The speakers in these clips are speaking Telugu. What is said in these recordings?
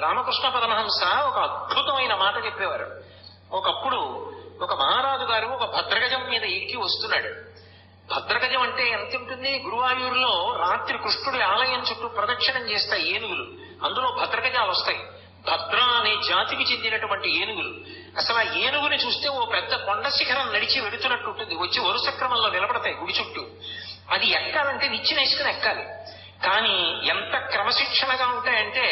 రామకృష్ణ పరమహంస ఒక అద్భుతమైన మాట చెప్పేవారు. ఒకప్పుడు ఒక మహారాజు గారు ఒక భద్రగజం మీద ఎక్కి వస్తున్నాడు. భద్రగజం అంటే ఎంత ఉంటుంది? గురువాయూరులో రాత్రి కృష్ణుడి ఆలయం చుట్టూ ప్రదక్షిణం చేస్తాయి ఏనుగులు. అందులో భద్రగజాలు వస్తాయి. భద్ర అనే జాతికి చెందినటువంటి ఏనుగులు. అసలు ఆ ఏనుగుని చూస్తే ఓ పెద్ద కొండ శిఖరం నడిచి వెడుతున్నట్టు ఉంటుంది. వచ్చి వరుస క్రమంలో నిలబడతాయి గుడి చుట్టూ. అది ఎక్కాలంటే నిచ్చిన ఇసుకను ఎక్కాలి. కానీ ఎంత క్రమశిక్షణగా ఉంటాయంటే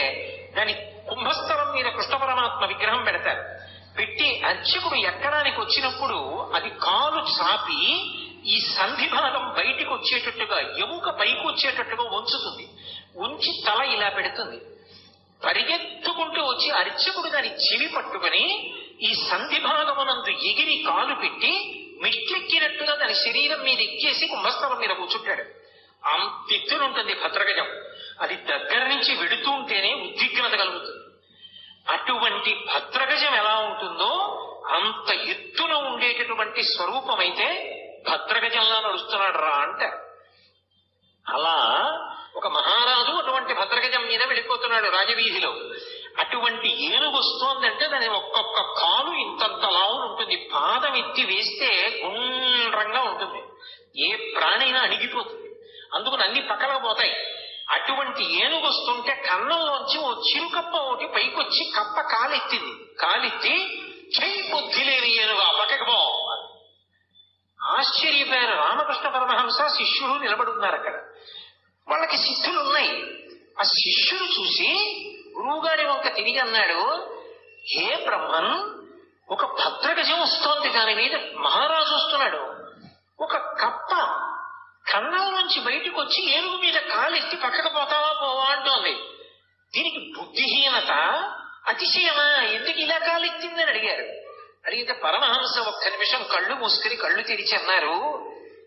దాని కుంభస్థలం మీద కృష్ణ పరమాత్మ విగ్రహం పెడతారు. పెట్టి అర్చకుడు ఎక్కడానికి వచ్చినప్పుడు అది కాలు చాపి ఈ సంధి భాగం బయటికి వచ్చేటట్టుగా ఎముక పైకి వచ్చేటట్టుగా ఉంచుతుంది ఉంచి తల ఇలా పెడుతుంది. పరిగెత్తుకుంటూ వచ్చి అర్చకుడు దాని చెవి పట్టుకుని ఈ సంధి భాగమునందు ఎగిరి కాలు పెట్టి మిట్లెక్కినట్టుగా దాని శరీరం మీద ఎక్కేసి కుంభస్థలం మీద కూర్చుంటాడు. అంతెత్తునుంటుంది భద్రగజం. అది దగ్గర నుంచి వెడుతూ ఉంటేనే అటువంటి భద్రగజం ఎలా ఉంటుందో అంత ఎత్తున ఉండేటటువంటి స్వరూపమైతే భద్రగజంలా నడుస్తున్నాడు రా అంటారు. అలా ఒక మహారాజు అటువంటి భద్రగజం మీద వెళ్ళిపోతున్నాడు రాజవీధిలో. అటువంటి ఏనుగు వస్తోందంటే దాని ఒక్కొక్క కాలు ఇంతంత లావు ఉంటుంది. పాదం ఎత్తి వేస్తే గుండ్రంగా ఉంటుంది. ఏ ప్రాణైనా అణిగిపోతుంది. అందుకని అన్ని పక్కన పోతాయి. అటువంటి ఏనుగు వస్తుంటే కన్నంలోంచి ఓ చిరుకప్ప ఒకటి పైకొచ్చి కప్ప కాలెత్తింది. కాలెత్తి చెయ్యి బుద్ధి లేని ఏనుగా పక్కకు పో రామకృష్ణ పరమహంస శిష్యుడు నిలబడున్నారు అక్కడ. వాళ్ళకి శిష్యులు ఉన్నాయి ఆ శిష్యుడు చూసి గురువుగారి వంక తిరిగి అన్నాడు హే బ్రహ్మన్ ఒక భద్రగజం వస్తోంది దాని మీద మహారాజు వస్తున్నాడు. నుంచి బయటకు వచ్చి ఏనుగు మీద కాలెత్తి పక్కకు పోతావా పోవా అంటోంది. దీనికి బుద్ధిహీనత అతిశయమా? ఎందుకు ఇలా కాలెత్తిందని అడిగారు. అడిగితే పరమహంస ఒక్క నిమిషం కళ్ళు మూసుకుని కళ్ళు తెరిచి అన్నారు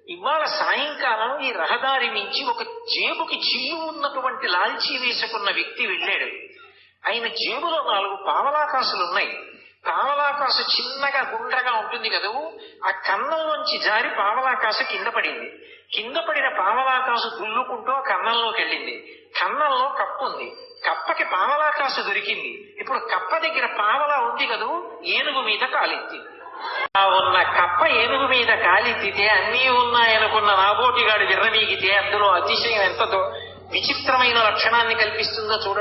ఇవాళ సాయంకాలం ఈ రహదారి నుంచి ఒక జేబుకి చిల్లు ఉన్నటువంటి లాల్చీ వేసుకున్న వ్యక్తి వెళ్ళాడు. ఆయన జేబులో నాలుగు పావలాకాసులు పావలాకాశ చిన్నగా గుండ్రగా ఉంటుంది కదూ ఆ కన్నంలోంచి జారి పావలాకాశ కింద పడింది. కింద పడిన పావలాకాశ దుల్లుకుంటూ ఆ కన్నంలోకి వెళ్ళింది. కన్నంలో కప్పు ఉంది. కప్పకి పావలాకాశ దొరికింది. ఇప్పుడు కప్ప దగ్గర పావలా ఉంది కదూ ఏనుగు మీద కాలింది. ఆ ఉన్న కప్ప ఏనుగు మీద కాలెత్తితే అన్నీ ఉన్నాయనుకున్న నాబోటిగాడు విర్రవీగితే అందులో అతిశయం ఎంతతో విచిత్రమైన లక్షణాన్ని కల్పిస్తుందో చూడండి.